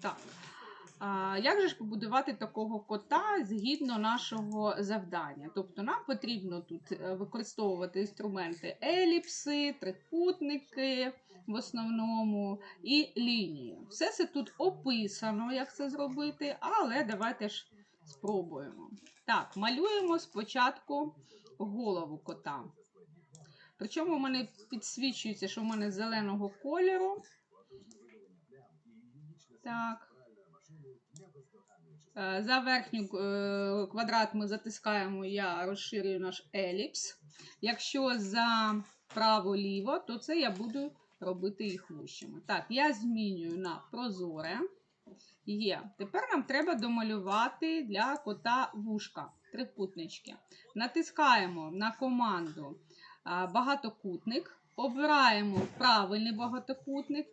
Так. А, як же ж побудувати такого кота згідно нашого завдання? Тобто нам потрібно тут е, використовувати інструменти еліпси, трикутники в основному і лінії. Все це тут описано, як це зробити, але давайте ж спробуємо. Так, малюємо спочатку голову кота. Причому в мене підсвічується, що в мене зеленого кольору. Так. Е, За верхню е, квадрат ми затискаємо, я розширюю наш еліпс. Якщо за право-ліво, то це я буду робити їх вущими. Так, я змінюю на прозоре. Є. Тепер нам треба домалювати для кота вушка, трикутнички. Натискаємо на команду багатокутник, обираємо правильний багатокутник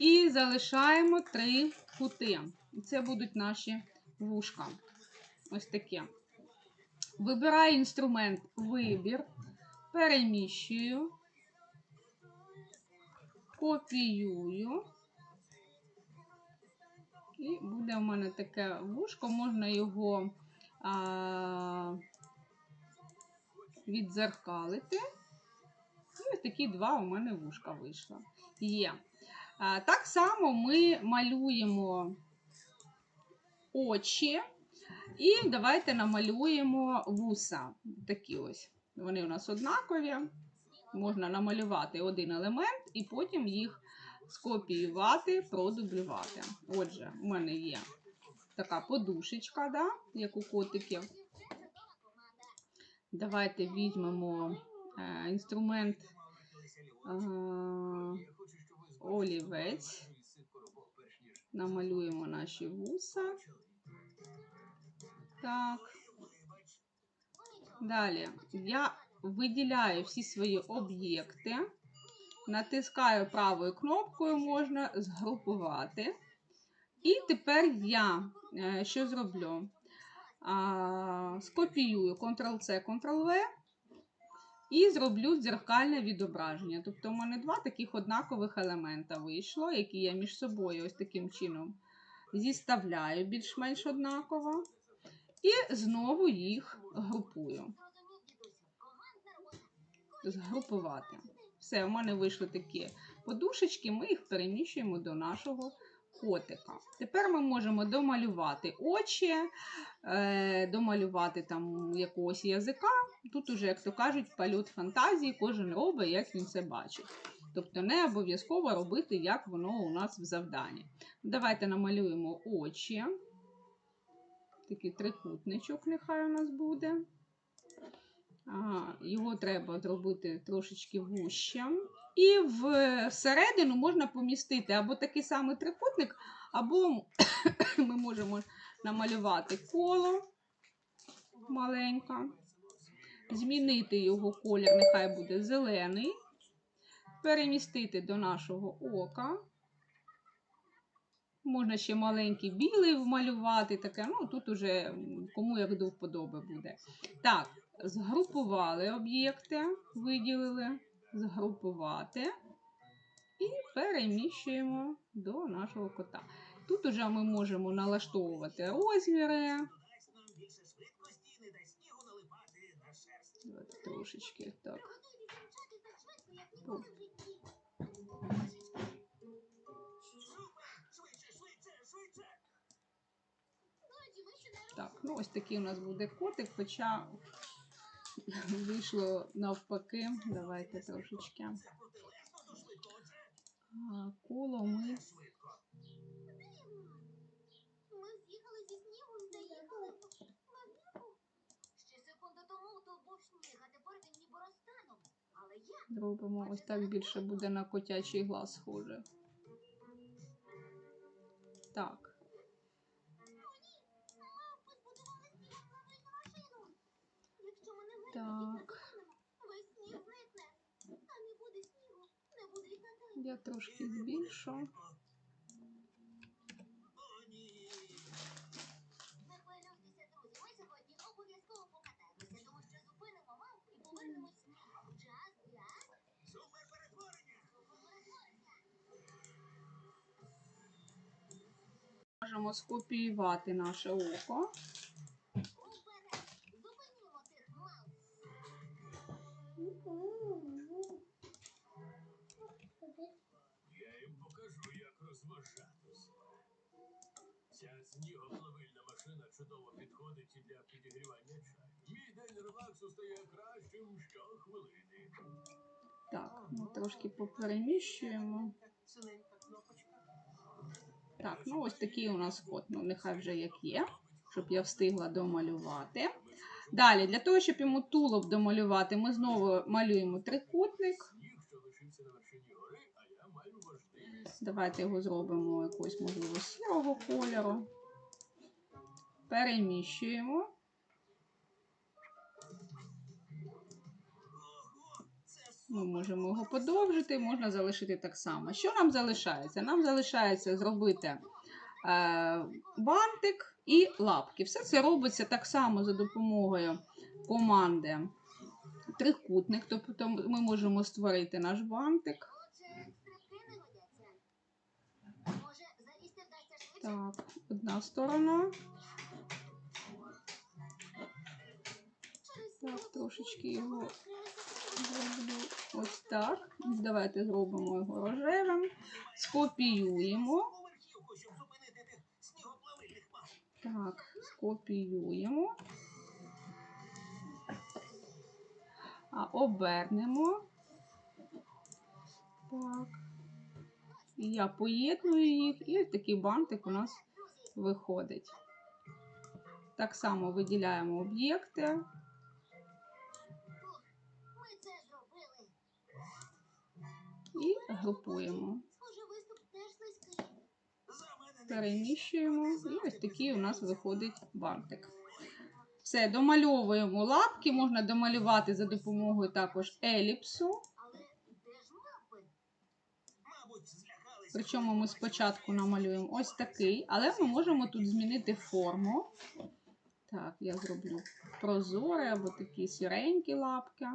і залишаємо три кути. Це будуть наші вушка. Ось таке. Вибираю інструмент вибір, переміщую, копіюю. І буде у мене таке вушко, можна його а, відзеркалити. І ось такі два у мене вушка вийшло. Є. Так само ми малюємо очі. І давайте намалюємо вуса. Такі ось. Вони у нас однакові. Можна намалювати один елемент і потім їх скопіювати, продублювати. Отже, у мене є така подушечка, да, як у котиків. Давайте візьмемо е, інструмент е, олівець. Намалюємо наші вуса. Так. Далі я виділяю всі свої об'єкти, натискаю правою кнопкою, можна згрупувати. І тепер я е, що зроблю? Скопіюю Ctrl-C, Ctrl-V і зроблю дзеркальне відображення. Тобто, у мене два таких однакових елемента вийшло, які я між собою ось таким чином зіставляю більш-менш однаково. І знову їх групую. Згрупувати. Все, у мене вийшли такі подушечки, ми їх переміщуємо до нашого котика. Тепер ми можемо домалювати очі, е, домалювати там якогось язика. Тут уже, як то кажуть, польот фантазії, кожен робить, як він це бачить. Тобто не обов'язково робити, як воно у нас в завданні. Давайте намалюємо очі. Такий трикутничок нехай у нас буде. Його треба зробити трошечки вущим. І всередину можна помістити або такий самий трикутник, або ми можемо намалювати коло маленьке, змінити його колір, нехай буде зелений, перемістити до нашого ока. Можна ще маленький білий вмалювати, таке, ну тут уже кому як до вподоби буде. Так, згрупували об'єкти, виділили, згрупувати і переміщуємо до нашого кота. Тут уже ми можемо налаштовувати розміри. Давайте трошечки так. Так, ну ось такий у нас буде котик, хоча вийшло навпаки. Давайте трошечки. Коло ми. Ми з'їхали зі снігу заїхали. Ще секунду тому тут був сніг, а тепер він ніби розтанув. Але я Зробимо ось так більше буде на котячий глаз схоже. Так. ми збудували снігоплавильну машину. Якщо ми не Так. весь сніг зникне. А не буде снігу, не буде й катання. Я трошки збільшу. можемо скопіювати наше око. Я їм покажу, як розважатись. Ця снігоплавильна машина чудово підходить для підігрівання чаю. Мій день релаксу стає кращим щохвилини. Так, ми трошки попереміщуємо. Так, ну ось такий у нас код. Ну, нехай вже як є, щоб я встигла домалювати. Далі, для того, щоб йому тулуб домалювати, ми знову малюємо трикутник. Сніг, що лишився на вершині гори, а я маю важливість. Давайте його зробимо якогось, можливо, сірого кольору. Переміщуємо. Ми можемо його подовжити, можна залишити так само. Що нам залишається? Нам залишається зробити е, бантик і лапки. Все це робиться так само за допомогою команди трикутник. Тобто ми можемо створити наш бантик. Так, одна сторона. Так, трошечки його зроблю ось так. Давайте зробимо його рожевим. Скопіюємо. Так, скопіюємо. А обернемо. Так. Я поєдную їх, і такий бантик у нас виходить. Так само виділяємо об'єкти. І групуємо. Переміщуємо, і ось такий у нас виходить бантик. Все, домальовуємо лапки, можна домалювати за допомогою також еліпсу. Причому ми спочатку намалюємо ось такий, але ми можемо тут змінити форму. Так, я зроблю прозорі або такі сіренькі лапки.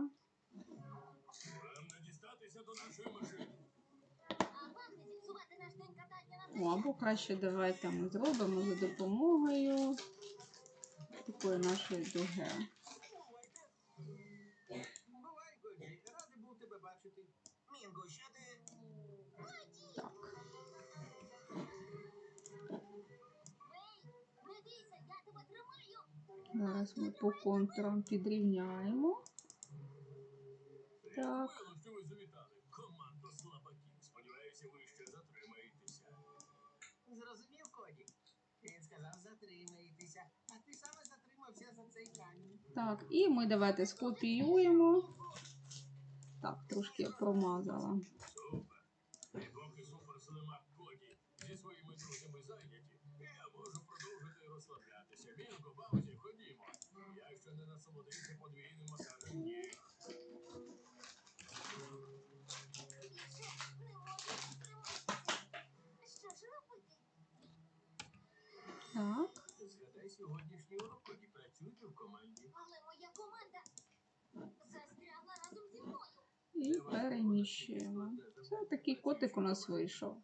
О, або краще давайте ми зробимо за допомогою такої нашої дуги. Бувай, Зараз ми по контурам підрівняємо. Так. Команда слабаків. Сподіваюся, ви ще затримаєтеся. Зрозумів, Коді? Він сказав затримаєтеся, а ти саме затримався за цей камінь. Так, і ми давайте скопіюємо. Так, трошки я промазала. Супер. І поки суперслимак Коді зі своїми друзями зайняті, я можу продовжити розслаблятися. Мінго, Баузі, ходімо. Я ще не насолодився подвійним масажем. Не. Що ж робити? Так, Згадай сьогоднішній урок, Коді, працюйте в команді. Але моя команда застрягла разом зі мною. і переміщуємо. Це такий котик у нас вийшов.